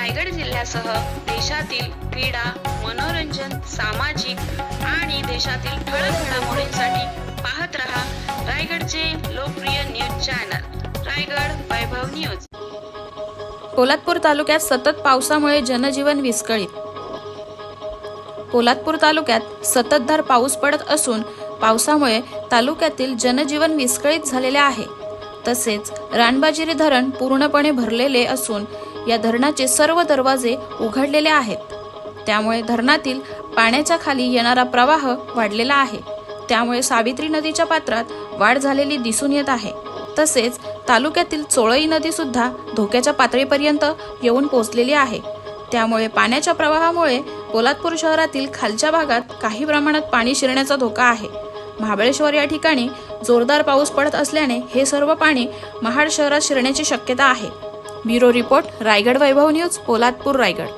रायगड जिल्ह्यासह देशातील क्रीडा मनोरंजन सामाजिक आणि देशातील ठळक घडामोडींसाठी पाहत रहा रायगडचे लोकप्रिय news channel Raigad Vaibhav news. Poladpur तालुक्यात सतत पावसामुळे जनजीवन विस्कळीत. पोलादपूर तालुक्यात सततधार पाऊस पडत असून पावसामुळे तालुक्यातील जनजीवन विस्कळीत झालेले आहे. तसेच रानबाजिरी धरण पूर्णपणे भरलेले असून या धरणाचे सर्व दरवाजे उघडलेले आहेत. त्यामुळे धरणातील पाण्याच्या खाली येणारा प्रवाह वाढलेला आहे. त्यामुळे सावित्री नदीच्या पात्रात वाढ झालेली दिसून येत आहे. तसेच तालुक्यातील चोळई नदी सुद्धा धोक्याच्या पातळीपर्यंत येऊन पोहोचलेली आहे. त्यामुळे पाण्याच्या प्रवाहामुळे पोलादपूर शहरातील खालच्या भागात काही प्रमाणात पाणी शिरण्याचा धोका आहे. महाबळेश्वर या ठिकाणी जोरदार पाऊस पडत असल्याने हे सर्व पाणी महाड शहरात शिरण्याची शक्यता आहे. Bureau report Raigad Vaibhav news Poladpur Raigad.